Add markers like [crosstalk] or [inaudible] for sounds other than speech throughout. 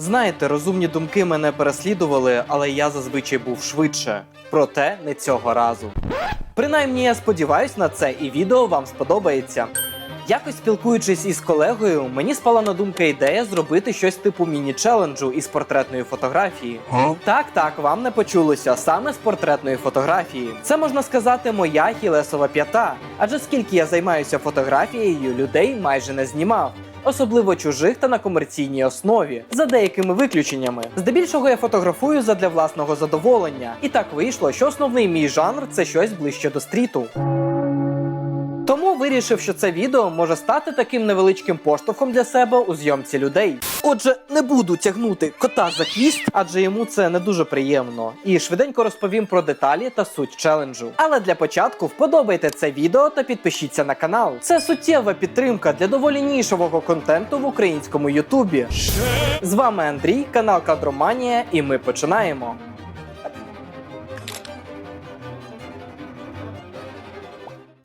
Знаєте, розумні думки мене переслідували, але я зазвичай був швидше. Проте не цього разу. Принаймні, я сподіваюсь на це, і відео вам сподобається. Якось спілкуючись із колегою, мені спала на думку ідея зробити щось типу міні-челенджу із портретної фотографії. Так, так, вам не почулося саме з портретної фотографії. Це можна сказати моя хілесова п'ята. Адже скільки я займаюся фотографією, людей майже не знімав. Особливо чужих та на комерційній основі, за деякими виключеннями. Здебільшого я фотографую задля власного задоволення, і так вийшло, що основний мій жанр це щось ближче до стріту. Вирішив, що це відео може стати таким невеличким поштовхом для себе у зйомці людей. Отже, не буду тягнути кота за хвіст, адже йому це не дуже приємно. І швиденько розповім про деталі та суть челенджу. Але для початку вподобайте це відео та підпишіться на канал. Це суттєва підтримка для доволі нішового контенту в українському Ютубі. З вами Андрій, канал Кадроманія, і ми починаємо.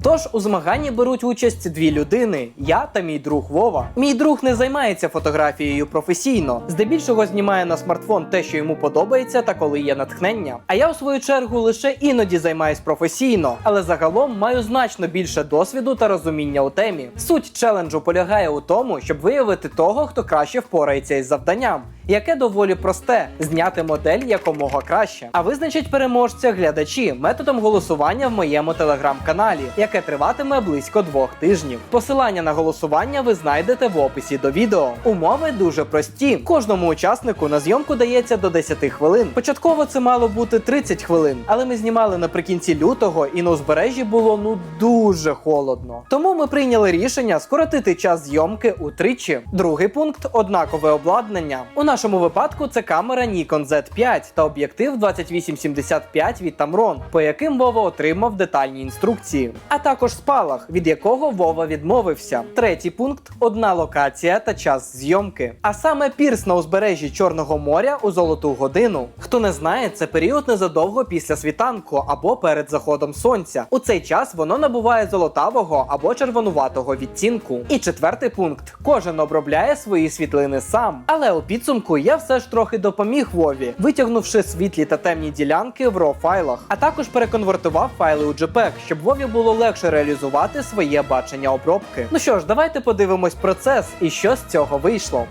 Тож у змаганні беруть участь дві людини: я та мій друг Вова. Мій друг не займається фотографією професійно, здебільшого знімає на смартфон те, що йому подобається, та коли є натхнення. А я у свою чергу лише іноді займаюсь професійно, але загалом маю значно більше досвіду та розуміння у темі. Суть челенджу полягає у тому, щоб виявити того, хто краще впорається із завданням. Яке доволі просте зняти модель якомога краще. А визначать переможця глядачі методом голосування в моєму телеграм-каналі, яке триватиме близько двох тижнів. Посилання на голосування ви знайдете в описі до відео. Умови дуже прості. Кожному учаснику на зйомку дається до 10 хвилин. Початково це мало бути 30 хвилин, але ми знімали наприкінці лютого, і на узбережжі було ну дуже холодно. Тому ми прийняли рішення скоротити час зйомки утричі. Другий пункт однакове обладнання. У нашому випадку це камера Nikon Z5 та об'єктив 2875 від Tamron, по яким Вова отримав детальні інструкції, а також спалах, від якого Вова відмовився. Третій пункт одна локація та час зйомки. А саме пірс на узбережжі Чорного моря у золоту годину. Хто не знає, це період незадовго після світанку або перед заходом сонця. У цей час воно набуває золотавого або червонуватого відтінку. І четвертий пункт: кожен обробляє свої світлини сам. Але у підсумку я все ж трохи допоміг Вові, витягнувши світлі та темні ділянки в RAW файлах, а також переконвертував файли у JPEG, щоб Вові було легше реалізувати своє бачення обробки. Ну що ж, давайте подивимось процес і що з цього вийшло.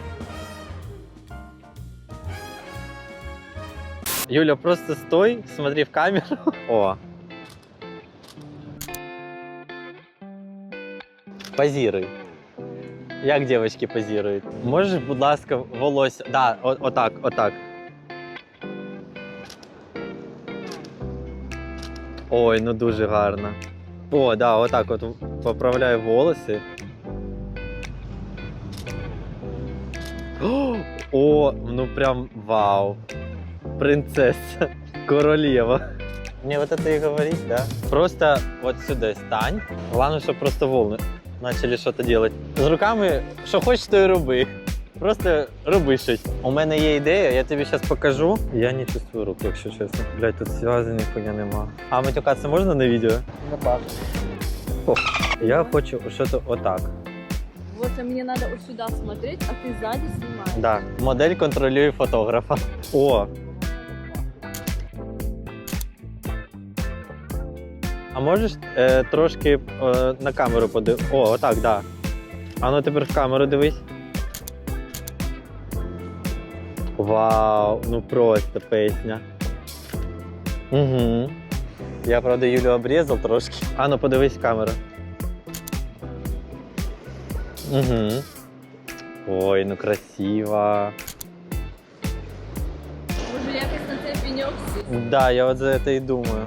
Юля, просто стой, смотри в камеру. О. Позируй. Як дівчатки позирують? Можеш, будь ласка, волосся. Да, о- отак, отак. Ой, ну дуже гарно. О, да, отак от поправляю волоси. [gasps] О, О, ну прям вау. Принцесса, [laughs] королева. Мне вот это и говорить, да? Просто вот сюда стань. Главное, чтобы просто волны начали что-то делать. З руками, що хочеш, то і роби. Просто роби щось. У мене є ідея, я тобі зараз покажу. Я не чувствую рук, якщо чесно. Блять, тут зв'язки ніхуя нема. А матюкатися можна на відео? О, я хочу щось отак. Вот а мне надо вот сюда смотреть, а ты сзади снимаешь. Да, модель контролює фотографа. О. А можеш е, трошки е, на камеру подивитися? О, отак, да. А ну тепер в камеру дивись. Вау, ну просто песня. Угу. Я, правда, Юлю обрізав трошки. А ну подивись в камеру. Угу. Ой, ну красиво. Може якось на цей пеньок сісти? Да, я вот за это и думаю.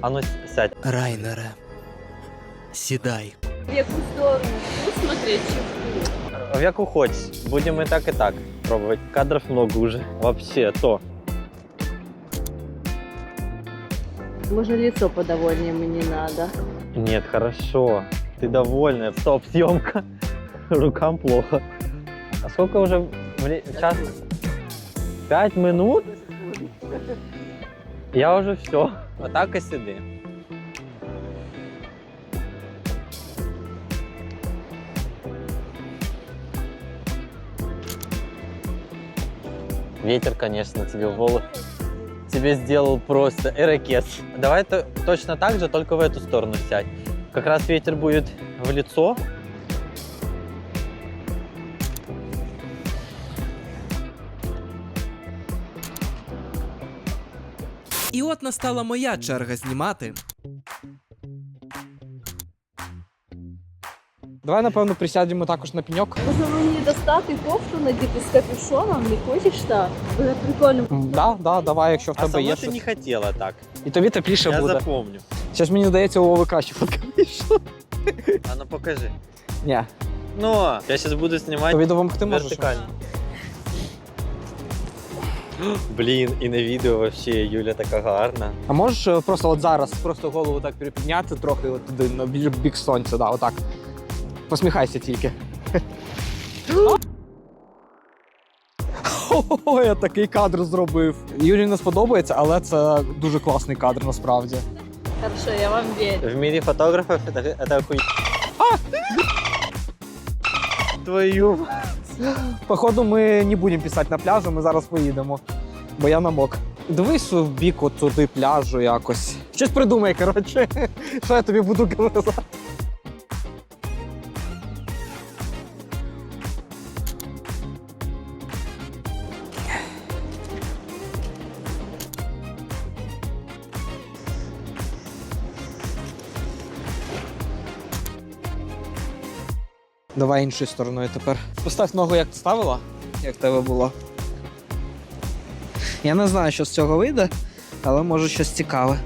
А ну с- сядь. Райнере, сідай. В яку сторону? Ну, смотреть, чи В яку хочешь. Будем и так, и так пробовать. Кадров много уже. Вообще, то. Може лицо подовольнее мені надо. Нет, хорошо. Ты довольна. Стоп, съемка. [laughs] Рукам плохо. А сколько уже вре- Час? Пять минут? Я уже все. Отак і сиди. Ветер, конечно, тебе в голову. Тебе сделал просто эрекес. Давай то, точно так же, только в эту сторону сядь. Как раз ветер будет в лицо. І от настала моя черга знімати. Давай, напевно, присядемо також на пеньок. Може мені достати кофту надіти з капюшоном, не хочеш так? Буде прикольно. Да, да, давай, якщо в А тебе сама є ты щось. не хотела так. І тобі тепліше Я буде. запомню. Щось мені здається, у Вови краще фотка вийшла. [laughs] А ну покажи. Ні, Ну, я сейчас буду снимать тобі допомогти можеш. вертикально. Блін, і на відео вообще Юля така гарна. А можеш е, просто от зараз просто голову так припідняти трохи от туди на біль- бік сонця, да, отак. Посміхайся тільки. О, я такий кадр зробив. Юрі не сподобається, але це дуже класний кадр насправді. Хорошо, я вам вірю. В мире фотографов это, это. Твою Походу, ми не будемо писати на пляжу, ми зараз поїдемо, бо я намок. Дивись в бік от туди пляжу якось. Щось придумай, коротше. Що я тобі буду казати? Давай іншою стороною тепер. Постав ногу, як ти ставила, як в тебе було. Я не знаю, що з цього вийде, але може щось цікаве.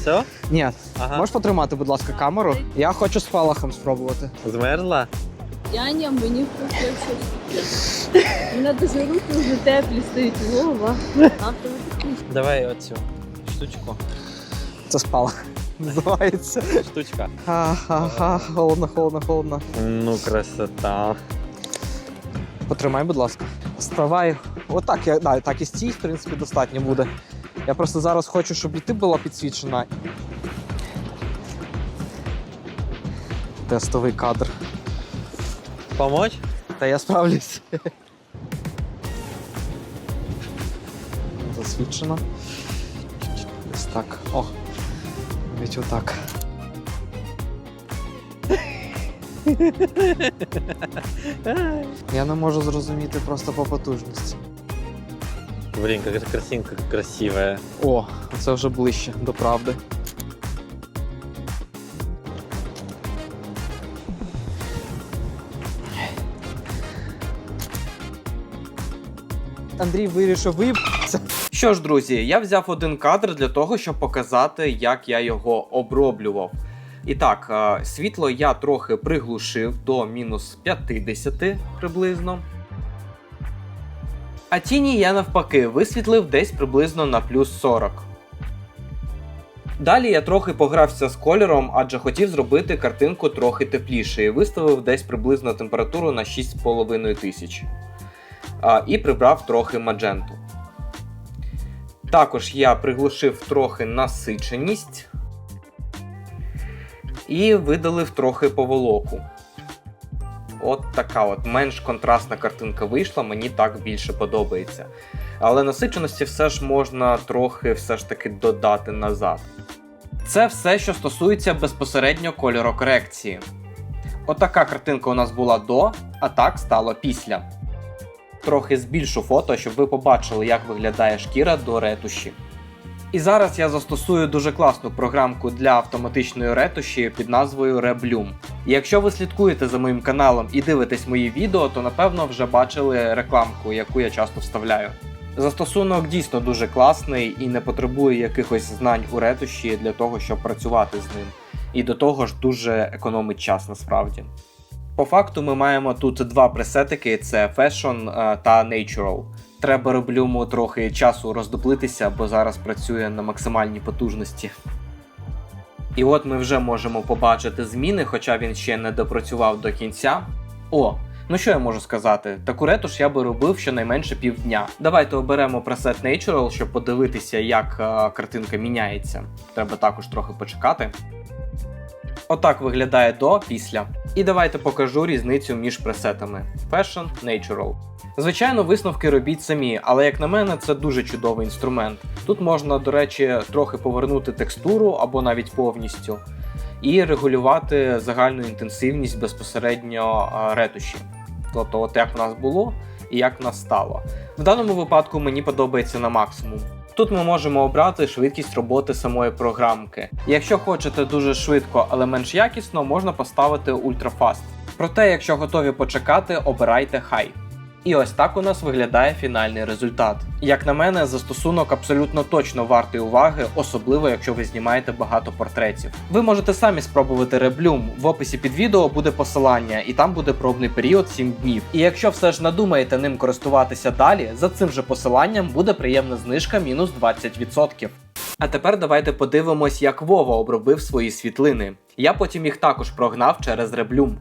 Все? Ні, Ага. можеш потримати, будь ласка, камеру? Я хочу з фалахом спробувати. Змерзла? Я не мені щось. У мене дуже руки вже теплі. Вова. Автоматично. Давай оцю штучку. Це спалах. Називається. Штучка. Ха-ха-ха, холодно, холодно, холодно. Ну, красота. Потримай, будь ласка. Ставай. Отак, я, да, так і стій, в принципі, достатньо буде. Я просто зараз хочу, щоб і ти була підсвічена. Тестовий кадр. Помочь? Та я справлюсь. Засвідчено. Ось так. О. Навіть отак. Я не можу зрозуміти просто по потужності. Блин, какая картинка красивая. О, це вже ближче до правди. Андрій вирішив виїбатися. Що ж, друзі, я взяв один кадр для того, щоб показати, як я його оброблював. І так, е, світло я трохи приглушив до мінус 50 приблизно. А тіні я навпаки висвітлив десь приблизно на плюс 40. Далі я трохи погрався з кольором, адже хотів зробити картинку трохи тепліше і виставив десь приблизно температуру на 6,5 тисяч. І прибрав трохи мадженту. Також я приглушив трохи насиченість і видалив трохи поволоку. От така от менш контрастна картинка вийшла, мені так більше подобається. Але насиченості все ж можна трохи все ж таки додати назад. Це все, що стосується безпосередньо кольорокорекції. Отака картинка у нас була до, а так стало після. Трохи збільшу фото, щоб ви побачили, як виглядає шкіра до ретуші. І зараз я застосую дуже класну програмку для автоматичної ретуші під назвою Rebloom. Якщо ви слідкуєте за моїм каналом і дивитесь мої відео, то напевно вже бачили рекламку, яку я часто вставляю. Застосунок дійсно дуже класний і не потребує якихось знань у ретуші для того, щоб працювати з ним. І до того ж дуже економить час насправді. По факту ми маємо тут два пресетики: це Fashion е, та Natural. Треба роблюму трохи часу роздоплитися, бо зараз працює на максимальній потужності. І от ми вже можемо побачити зміни, хоча він ще не допрацював до кінця. О, ну що я можу сказати? Таку ретуш я би робив щонайменше півдня. Давайте оберемо пресет Natural, щоб подивитися, як е, картинка міняється. Треба також трохи почекати. Отак виглядає до після. І давайте покажу різницю між пресетами: Fashion, Natural. Звичайно, висновки робіть самі, але як на мене, це дуже чудовий інструмент. Тут можна, до речі, трохи повернути текстуру або навіть повністю, і регулювати загальну інтенсивність безпосередньо ретуші. Тобто, от як в нас було і як в нас стало. В даному випадку мені подобається на максимум. Тут ми можемо обрати швидкість роботи самої програмки. Якщо хочете дуже швидко, але менш якісно, можна поставити ультрафаст. Проте, якщо готові почекати, обирайте High. І ось так у нас виглядає фінальний результат. Як на мене, застосунок абсолютно точно вартий уваги, особливо якщо ви знімаєте багато портретів. Ви можете самі спробувати Rebloom. В описі під відео буде посилання, і там буде пробний період 7 днів. І якщо все ж надумаєте ним користуватися далі, за цим же посиланням буде приємна знижка мінус 20%. А тепер давайте подивимось, як Вова обробив свої світлини. Я потім їх також прогнав через Rebloom.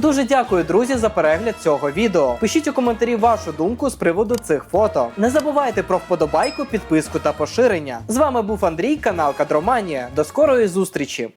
Дуже дякую, друзі, за перегляд цього відео. Пишіть у коментарі вашу думку з приводу цих фото. Не забувайте про вподобайку, підписку та поширення. З вами був Андрій, канал Кадроманія. До скорої зустрічі!